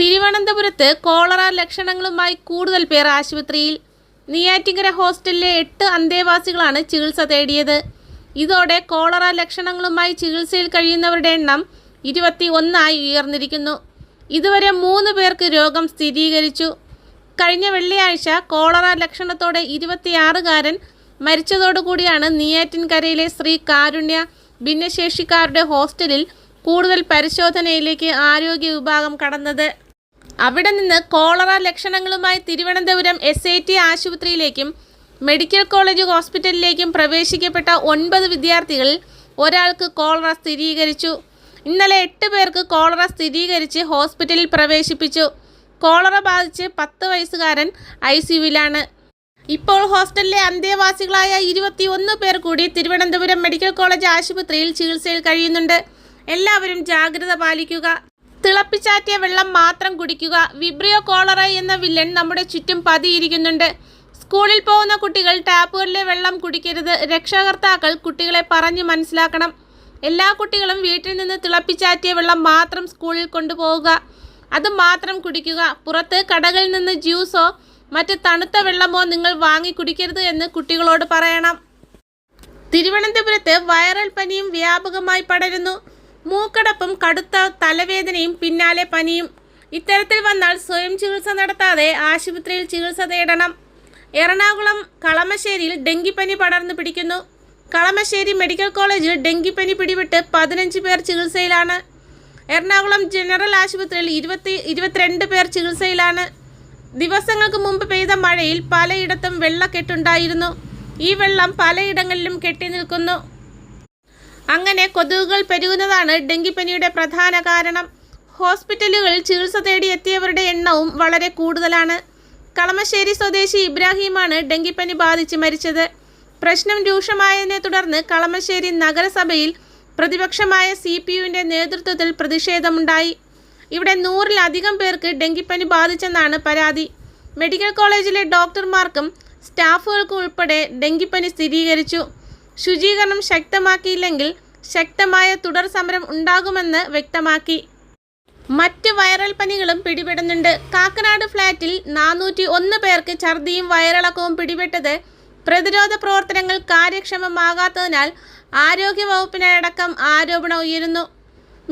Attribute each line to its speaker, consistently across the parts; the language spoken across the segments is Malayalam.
Speaker 1: തിരുവനന്തപുരത്ത് കോളറ ലക്ഷണങ്ങളുമായി കൂടുതൽ പേർ ആശുപത്രിയിൽ. നെയ്യാറ്റിങ്കര ഹോസ്റ്റലിലെ എട്ട് അന്തേവാസികളാണ് ചികിത്സ തേടിയത്. ഇതോടെ കോളറ ലക്ഷണങ്ങളുമായി ചികിത്സയിൽ കഴിയുന്നവരുടെ എണ്ണം ഇരുപത്തി ഒന്നായി ഉയർന്നിരിക്കുന്നു. ഇതുവരെ മൂന്ന് പേർക്ക് രോഗം സ്ഥിരീകരിച്ചു. കഴിഞ്ഞ വെള്ളിയാഴ്ച കോളറ ലക്ഷണത്തോടെ ഇരുപത്തിയാറുകാരൻ മരിച്ചതോടുകൂടിയാണ് നെയ്യാറ്റിൻകരയിലെ ശ്രീ കാരുണ്യ ഭിന്നശേഷിക്കാരുടെ ഹോസ്റ്റലിൽ കൂടുതൽ പരിശോധനയിലേക്ക് ആരോഗ്യ വിഭാഗം കടന്നത്. അവിടെ നിന്ന് കോളറ ലക്ഷണങ്ങളുമായി തിരുവനന്തപുരം എസ് ഐ ടി ആശുപത്രിയിലേക്കും മെഡിക്കൽ കോളേജ് ഹോസ്പിറ്റലിലേക്കും പ്രവേശിക്കപ്പെട്ട ഒൻപത് വിദ്യാർത്ഥികളിൽ ഒരാൾക്ക് കോളറ സ്ഥിരീകരിച്ചു. ഇന്നലെ എട്ട് പേർക്ക് കോളറ സ്ഥിരീകരിച്ച് ഹോസ്പിറ്റലിൽ പ്രവേശിപ്പിച്ചു. കോളറ ബാധിച്ച് പത്ത് വയസ്സുകാരൻ ഐ സിയുവിലാണ് ഇപ്പോൾ ഹോസ്റ്റലിലെ അന്തേവാസികളായ ഇരുപത്തി ഒന്ന് പേർ കൂടി തിരുവനന്തപുരം മെഡിക്കൽ കോളേജ് ആശുപത്രിയിൽ ചികിത്സയിൽ കഴിയുന്നുണ്ട്. എല്ലാവരും ജാഗ്രത പാലിക്കുക. തിളപ്പിച്ചാറ്റിയ വെള്ളം മാത്രം കുടിക്കുക. വിബ്രിയോ കോളറ എന്ന വില്ലൻ നമ്മുടെ ചുറ്റും പതിയിരിക്കുന്നുണ്ട്. സ്കൂളിൽ പോകുന്ന കുട്ടികൾ ടാപ്പുകളിലെ വെള്ളം കുടിക്കരുത്. രക്ഷകർത്താക്കൾ കുട്ടികളെ പറഞ്ഞു മനസ്സിലാക്കണം. എല്ലാ കുട്ടികളും വീട്ടിൽ നിന്ന് തിളപ്പിച്ചാറ്റിയ വെള്ളം മാത്രം സ്കൂളിൽ കൊണ്ടുപോവുക. അത് മാത്രം കുടിക്കുക. പുറത്ത് കടകളിൽ നിന്ന് ജ്യൂസോ മറ്റ് തണുത്ത വെള്ളമോ നിങ്ങൾ വാങ്ങി കുടിക്കരുത് എന്ന് കുട്ടികളോട് പറയണം. തിരുവനന്തപുരത്ത് വൈറൽ പനിയും വ്യാപകമായി പടരുന്നു. മൂക്കടപ്പും കടുത്ത തലവേദനയും പിന്നാലെ പനിയും. ഇത്തരത്തിൽ വന്നാൽ സ്വയം ചികിത്സ നടത്താതെ ആശുപത്രിയിൽ ചികിത്സ തേടണം. എറണാകുളം കളമശ്ശേരിയിൽ ഡെങ്കിപ്പനി പടർന്നു പിടിക്കുന്നു. കളമശ്ശേരി മെഡിക്കൽ കോളേജിൽ ഡെങ്കിപ്പനി പിടിപെട്ട് പതിനഞ്ച് പേർ ചികിത്സയിലാണ്. എറണാകുളം ജനറൽ ആശുപത്രിയിൽ ഇരുപത്തി ഇരുപത്തിരണ്ട് പേർ ചികിത്സയിലാണ്. ദിവസങ്ങൾക്ക് മുമ്പ് പെയ്ത മഴയിൽ പലയിടത്തും വെള്ളക്കെട്ടുണ്ടായിരുന്നു. ഈ വെള്ളം പലയിടങ്ങളിലും കെട്ടി നിൽക്കുന്നു. അങ്ങനെ കൊതുകുകൾ പെരുകുന്നതാണ് ഡെങ്കിപ്പനിയുടെ പ്രധാന കാരണം. ഹോസ്പിറ്റലുകളിൽ ചികിത്സ തേടി എത്തിയവരുടെ എണ്ണവും വളരെ കൂടുതലാണ്. കളമശ്ശേരി സ്വദേശി ഇബ്രാഹിമാണ് ഡെങ്കിപ്പനി ബാധിച്ച് മരിച്ചത്. പ്രശ്നം രൂക്ഷമായതിനെ തുടർന്ന് കളമശ്ശേരി നഗരസഭയിൽ പ്രതിപക്ഷമായ സി പി യുവിന്റെ നേതൃത്വത്തിൽ പ്രതിഷേധമുണ്ടായി. ഇവിടെ നൂറിലധികം പേർക്ക് ഡെങ്കിപ്പനി ബാധിച്ചെന്നാണ് പരാതി. മെഡിക്കൽ കോളേജിലെ ഡോക്ടർമാർക്കും സ്റ്റാഫുകൾക്കും ഉൾപ്പെടെ ഡെങ്കിപ്പനി സ്ഥിരീകരിച്ചു. ശുചീകരണം ശക്തമാക്കിയില്ലെങ്കിൽ ശക്തമായ തുടർ സമരം ഉണ്ടാകുമെന്ന് വ്യക്തമാക്കി. മറ്റ് വൈറൽ പനികളും പിടിപെടുന്നുണ്ട്. കാക്കനാട് ഫ്ളാറ്റിൽ നാനൂറ്റി ഒന്ന് പേർക്ക് ഛർദിയും വയറിളക്കവും പിടിപെട്ടത് പ്രതിരോധ പ്രവർത്തനങ്ങൾ കാര്യക്ഷമമാകാത്തതിനാൽ ആരോഗ്യവകുപ്പിനടക്കം ആരോപണം ഉയരുന്നു.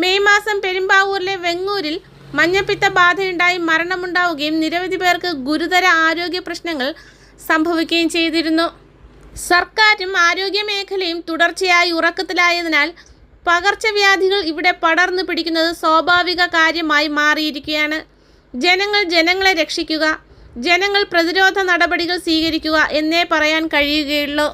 Speaker 1: മെയ് മാസം പെരുമ്പാവൂരിലെ വെങ്ങൂരിൽ മഞ്ഞപ്പിത്ത ബാധയുണ്ടായി മരണമുണ്ടാവുകയും നിരവധി പേർക്ക് ഗുരുതര ആരോഗ്യ പ്രശ്നങ്ങൾ സംഭവിക്കുകയും ചെയ്തിരുന്നു. സർക്കാരും ആരോഗ്യ മേഖലയും തുടർച്ചയായി ഉറക്കത്തിലായതിനാൽ പകർച്ചവ്യാധികൾ ഇവിടെ പടർന്നു പിടിക്കുന്നത് സ്വാഭാവിക കാര്യമായി മാറിയിരിക്കുകയാണ്. ജനങ്ങൾ ജനങ്ങളെ രക്ഷിക്കുക ജനങ്ങൾ പ്രതിരോധ നടപടികൾ സ്വീകരിക്കുക എന്നേ പറയാൻ കഴിയുകയുള്ളൂ.